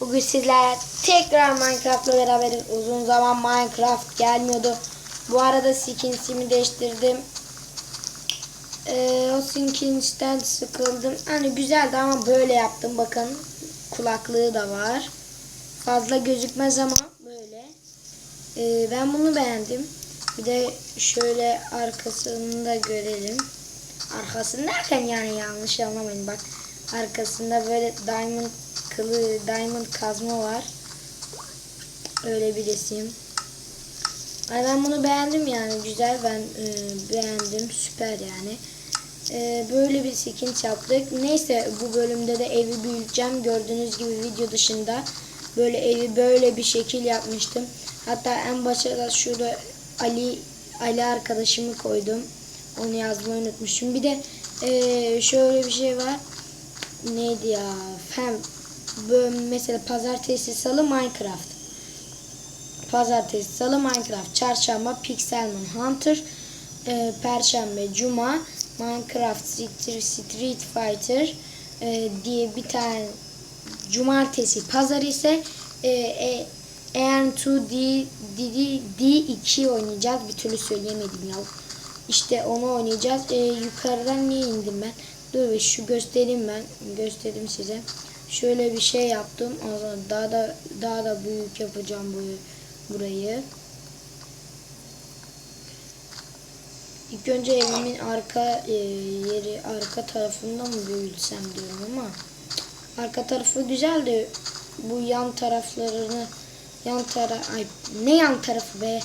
Bugün sizlerle tekrar Minecraft'la beraberiz. Uzun zaman Minecraft gelmiyordu. Bu arada skinsimi değiştirdim. Ee, o skins'ten sıkıldım. Hani güzeldi ama böyle yaptım. Bakın kulaklığı da var. Fazla gözükmez ama böyle. Ee, ben bunu beğendim. Bir de şöyle arkasını da görelim. Arkasını derken yani yanlış anlamayın bak. Arkasında böyle diamond kılı, diamond kazma var. Öyle bir resim. Ay ben bunu beğendim yani güzel ben e, beğendim süper yani. E, böyle bir skin yaptık. Neyse bu bölümde de evi büyüteceğim. Gördüğünüz gibi video dışında böyle evi böyle bir şekil yapmıştım. Hatta en başa da şurada Ali Ali arkadaşımı koydum. Onu yazmayı unutmuşum. Bir de e, şöyle bir şey var. Neydi ya? Böyle mesela pazartesi salı Minecraft. Pazartesi salı Minecraft. Çarşamba Pixelmon Hunter. E, Perşembe Cuma Minecraft Street, Fighter e, diye bir tane Cumartesi Pazar ise e, e, EN2D D, D2 oynayacağız. Bir türlü söyleyemedim ya. İşte onu oynayacağız. E, yukarıdan niye indim ben? Dur bir şu göstereyim ben. Göstereyim size. Şöyle bir şey yaptım. Daha da daha da büyük yapacağım bu burayı. İlk önce evimin arka e, yeri arka tarafında mı büyütsem diyorum ama arka tarafı güzeldi. Bu yan taraflarını yan tara ay ne yan tarafı be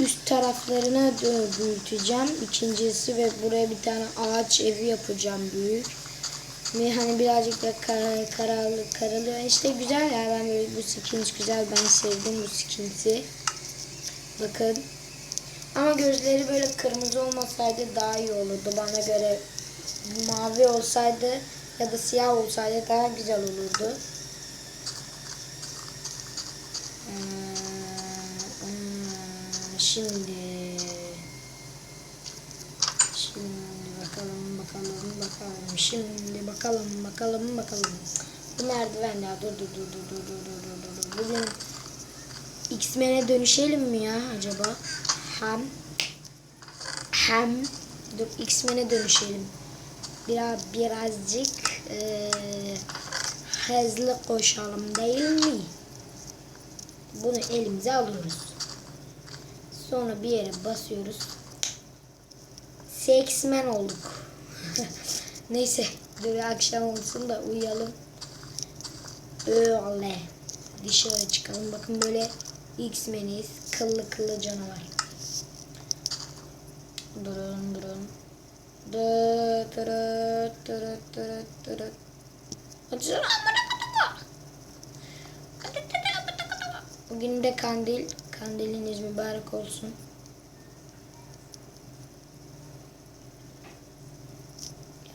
üst taraflarını da büyüteceğim. İkincisi ve buraya bir tane ağaç evi yapacağım büyük. Hani birazcık da kar, karalı, karalı. İşte güzel ya ben böyle bu skins güzel. Ben sevdim bu skinsi. Bakın. Ama gözleri böyle kırmızı olmasaydı daha iyi olurdu bana göre. Mavi olsaydı ya da siyah olsaydı daha güzel olurdu. Ee, hmm, Şimdi bakalım bakalım. Şimdi bakalım bakalım bakalım. Bu merdiven ya dur dur dur dur dur dur dur dur. Bugün X-Men'e dönüşelim mi ya acaba? Hem hem dur X-Men'e dönüşelim. Biraz birazcık eee hızlı koşalım değil mi? Bunu elimize alıyoruz. Sonra bir yere basıyoruz. Seksmen olduk. Neyse dur akşam olsun da uyuyalım. Öyle. Dışarı çıkalım. Bakın böyle X-Men'iz. Kıllı kıllı canavar. Durun durun. Dı tırı tırı tırı tırı. Hadi şuna amına koduma. Hadi hadi hadi hadi. Bugün de kandil. Kandiliniz mübarek olsun.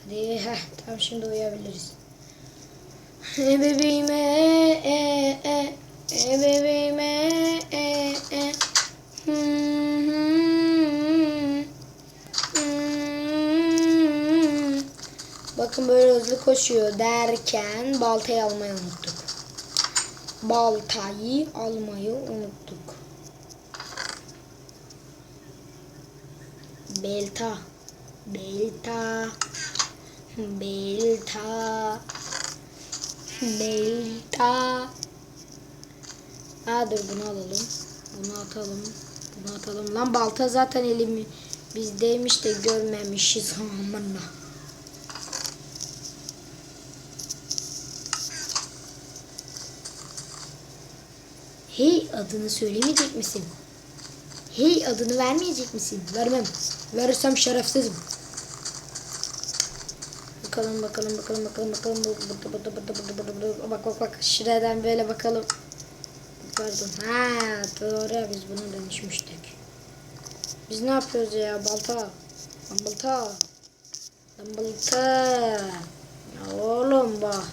Hadi heh, tamam şimdi uyuyabiliriz. E bebeğime e e e bebeğime e e hmm. Bakın böyle hızlı koşuyor derken baltayı almayı unuttuk. Baltayı almayı unuttuk. Belta. Belta. Belta. Belta. Aa dur bunu alalım. Bunu atalım. Bunu atalım. Lan balta zaten elimi bizdeymiş de görmemişiz. Amanla. Hey adını söylemeyecek misin? Hey adını vermeyecek misin? Vermem. Verirsem şerefsizim. Bakalım bakalım bakalım bakalım bakalım. Burada burada burada burada burada burada. Bak bak bak. Şuradan böyle bakalım. Pardon. Ha doğru biz buna dönüşmüştük. Biz ne yapıyoruz ya balta? Lan balta. Balta. Ya oğlum bak.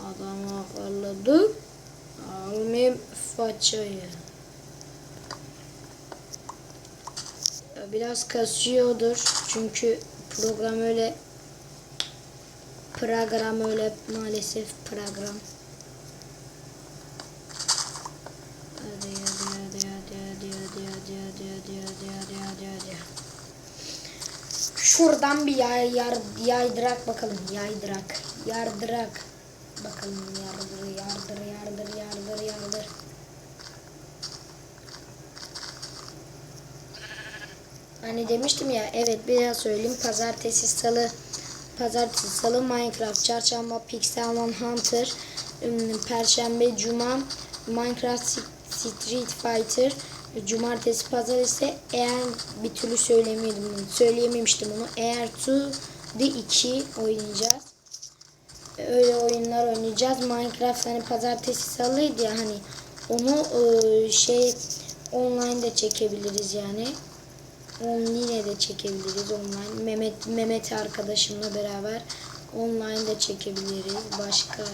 Adam akıllıdı. Almayayım façayı. Ya Biraz kasıyordur. Çünkü program öyle program öyle maalesef program. Hadi hadi hadi hadi hadi hadi hadi hadi hadi hadi hadi hadi hadi. Şuradan bir yay, yar, yaydırak bakalım. Yaydırak. Yardırak. Bakalım yardır yardır yardır yardır yardır. Hani demiştim ya evet bir daha söyleyeyim. Pazartesi salı Pazartesi salı Minecraft, çarşamba Pixelmon Hunter, ım, perşembe cuma Minecraft Street Fighter, cumartesi pazar ise eğer bir türlü söylemedim bunu, söyleyememiştim onu. Eğer to the 2 oynayacağız. Öyle oyunlar oynayacağız. Minecraft hani pazartesi salıydı ya hani onu ıı, şey online de çekebiliriz yani. Onu yine de çekebiliriz online. Mehmet Mehmet arkadaşımla beraber online de çekebiliriz. Başka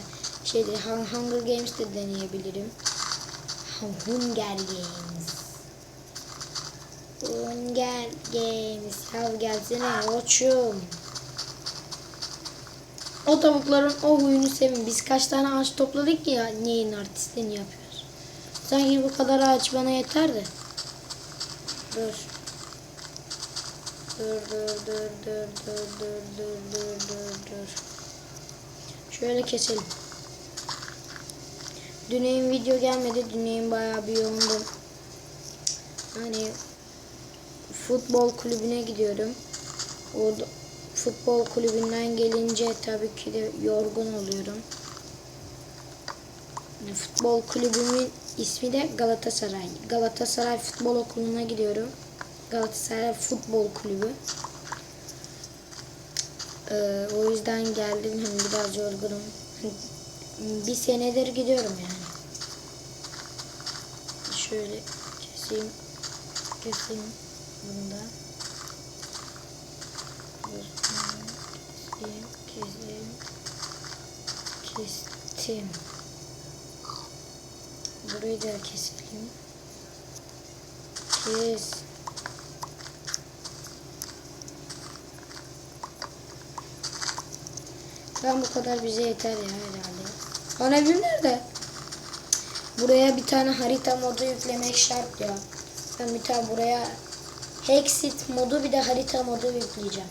şeyde Hun- Hunger Games de deneyebilirim. Hun- Hunger Games. Hunger Games. Ya gelsene koçum. O tavukların o huyunu sevin. Biz kaç tane ağaç topladık ya neyin artistliğini yapıyoruz. Sanki bu kadar ağaç bana yeter de. Dur. Dur dur dur dur dur dur dur dur dur dur. Şöyle keselim. Düneyim video gelmedi. Düneyim bayağı bir yoğundum. Hani futbol kulübüne gidiyorum. Orada futbol kulübünden gelince tabii ki de yorgun oluyorum. Futbol kulübümün ismi de Galatasaray. Galatasaray Futbol Okulu'na gidiyorum. Galatasaray Futbol Kulübü. Ee, o yüzden geldim hani biraz yorgunum. Bir senedir gidiyorum yani. Şöyle keseyim. Keseyim bunu da. Keseyim, keseyim. Kestim. Burayı da keselim. Kes. Ben bu kadar bize yeter ya herhalde. Ana evim nerede? Buraya bir tane harita modu yüklemek şart ya. Ben bir tane buraya Hexit modu bir de harita modu yükleyeceğim.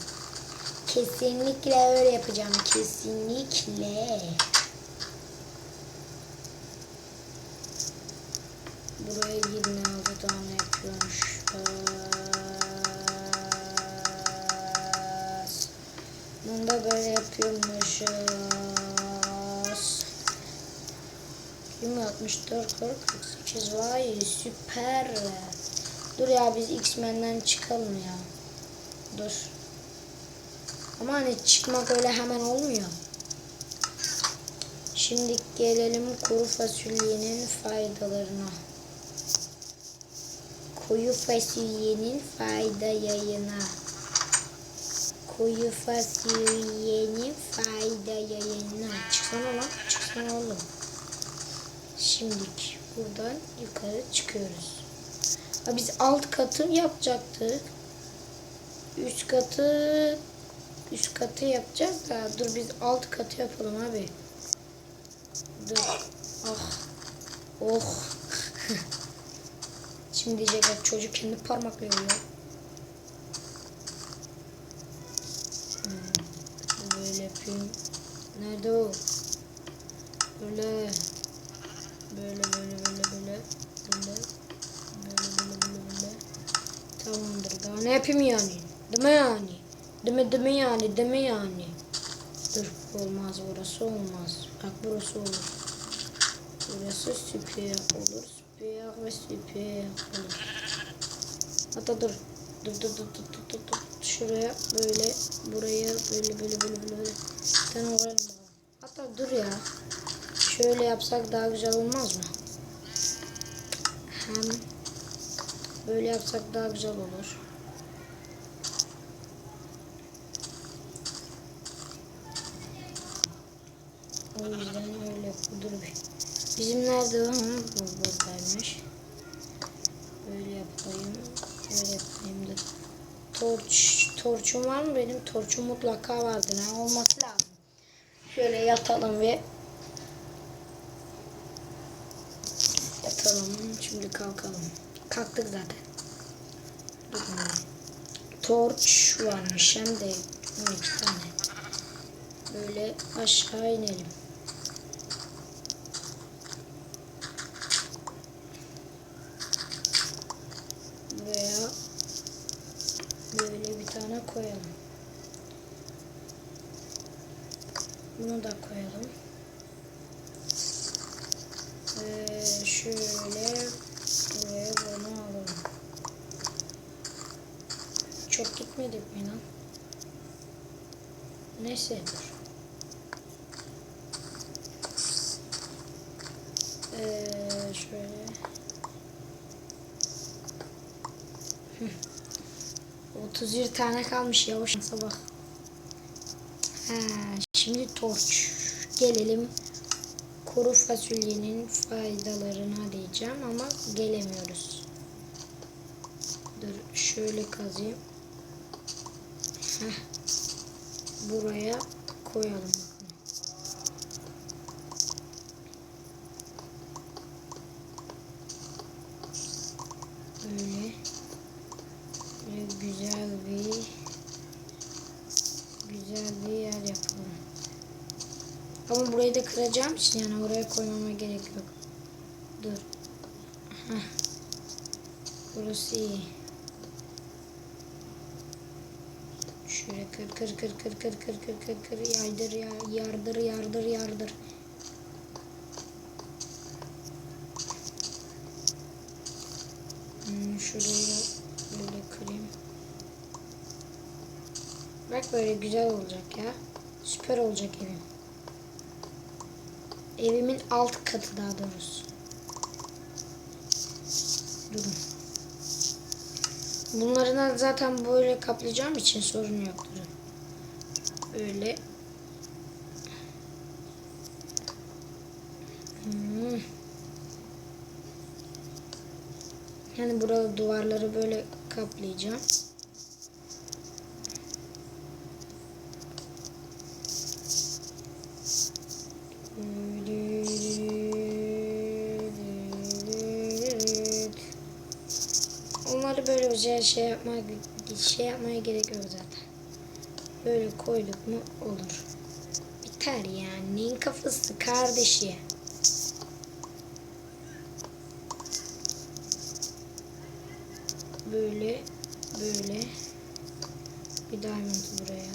Kesinlikle öyle yapacağım. Kesinlikle. Buraya 26 tane yapıyormuş. Bunu da böyle yapıyormuşuz. 20, 64, 40, 48 vay süper. Dur ya biz X-Men'den çıkalım ya. Dur. Ama hani çıkmak öyle hemen olmuyor. Şimdi gelelim kuru fasulyenin faydalarına. Koyu fasulyenin fayda yayına. Koyu fasulyenin fayda yayına. Çıksana lan. Çıksana oğlum. Şimdilik buradan yukarı çıkıyoruz. Ha, biz alt katı yapacaktık. Üst katı üst katı yapacağız da dur biz alt katı yapalım abi. Dur. Ah. Oh. Şimdi diyecekler çocuk kendi parmaklıyor ya. Yapayım. Nerede o? Böyle. Böyle böyle böyle böyle. Böyle. Böyle böyle böyle böyle. Tamamdır. Daha ne yapayım yani? Değil mi yani? Değil mi değil mi yani? Değil mi yani? Dur olmaz burası olmaz. Bak burası olur. Burası süper olur. Süper ve süper olur. Hatta dur. Dur dur dur dur dur dur. Şuraya böyle buraya böyle böyle böyle böyle. Sen oraya. Hatta dur ya. Şöyle yapsak daha güzel olmaz mı? Hem böyle yapsak daha güzel olur. O yüzden öyle dur bir. Bizim nerede o? Buradaymış. Böyle yapayım. Böyle yapayım da. Torç, torçum var mı? Benim torçum mutlaka vardır. Ha? Olması lazım. Şöyle yatalım ve yatalım. Şimdi kalkalım. Kalktık zaten. Torç varmış hem de 12 tane. Böyle aşağı inelim. Veya böyle bir tane koyalım. Bunu da koyalım. Ee, şöyle buraya bunu alalım. Çok gitmedik mi lan? Neyse dur. Ee, şöyle. 31 tane kalmış yavaş sabah. Ha, şimdi torç. Gelelim kuru fasulyenin faydalarına diyeceğim ama gelemiyoruz. Dur şöyle kazayım. Heh. Buraya koyalım bakalım. Böyle böyle güzel bir güzel bir yer yapalım. Ama burayı da kıracağım için yani oraya koymama gerek yok. Dur. Heh. Burası iyi. Şöyle kır kır kır kır kır kır kır kır kır yaydır ya yardır yardır yardır. Hmm, şurayı böyle kırayım. Bak böyle güzel olacak ya. Süper olacak evim. Evimin alt katı daha doğrusu. Durun. Bunları zaten böyle kaplayacağım için sorun yok. Durun. Böyle. Hmm. Yani burada duvarları böyle kaplayacağım. Özel şey yapmaya şey yapmaya gerek yok zaten. Böyle koyduk mu olur. Biter yani. Neyin kafası kardeşi? Böyle böyle bir diamond buraya.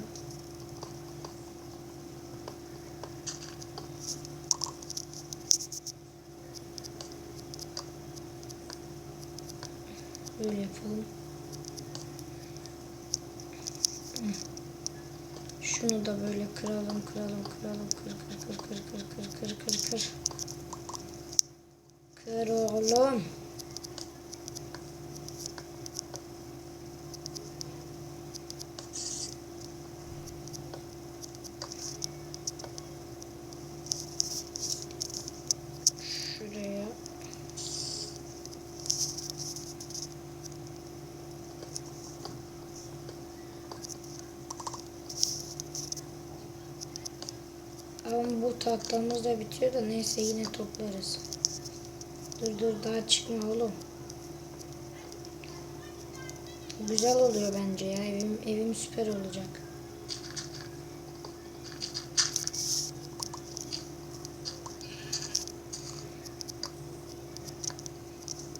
Böyle yapalım. Şunu da böyle kıralım, kıralım, kıralım, kır, kır, kır, kır, kır, kır, kır, kır, kır. Kır oğlum. Şuraya. Ama bu tahtamız da bitiyor da neyse yine toplarız. Dur dur daha çıkma oğlum. Güzel oluyor bence ya evim evim süper olacak.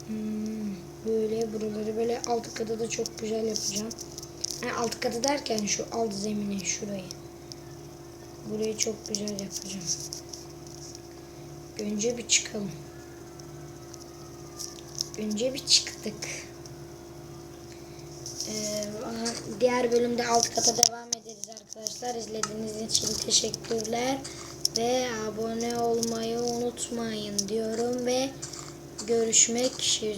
Hmm, böyle buraları böyle alt katı da çok güzel yapacağım. Yani alt katı derken şu alt zemini şurayı. Burayı çok güzel yapacağım. Önce bir çıkalım. Önce bir çıktık. Ee, diğer bölümde alt kata devam ederiz arkadaşlar. İzlediğiniz için teşekkürler. Ve abone olmayı unutmayın diyorum ve görüşmek üzere.